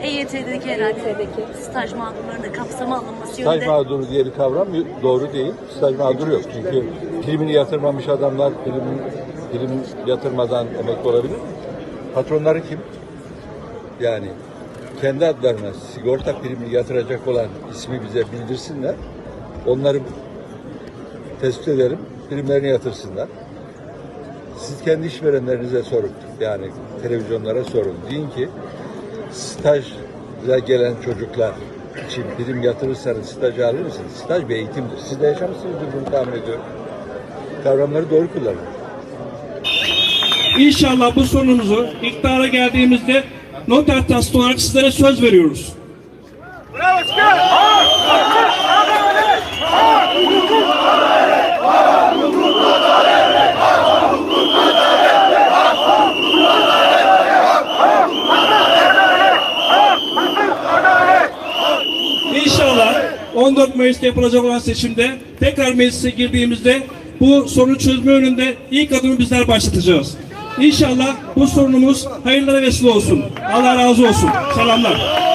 EYT'deki herhalde EYT'deki. staj mağdurlarının kapsama alınması Staj yönünde. mağduru diye bir kavram doğru değil. Staj mağduru yok. Çünkü primini yatırmamış adamlar prim, prim yatırmadan emekli olabilir mi? Patronları kim? Yani kendi adlarına sigorta primini yatıracak olan ismi bize bildirsinler. Onları tespit edelim. Primlerini yatırsınlar. Siz kendi işverenlerinize sorun. Yani televizyonlara sorun. Deyin ki staja gelen çocuklar için prim yatırırsanız stajı alır mısınız? Staj bir eğitimdir. Siz de yaşamışsınızdır bunu tahmin ediyorum. Kavramları doğru kullanın. İnşallah bu sorunumuzu iktidara geldiğimizde noter taslağı olarak sizlere söz veriyoruz. İnşallah 14 Mayıs'ta yapılacak olan seçimde tekrar meclise girdiğimizde bu sorunu çözme önünde ilk adımı bizler başlatacağız. İnşallah bu sorunumuz hayırlara vesile olsun. Allah razı olsun. Selamlar.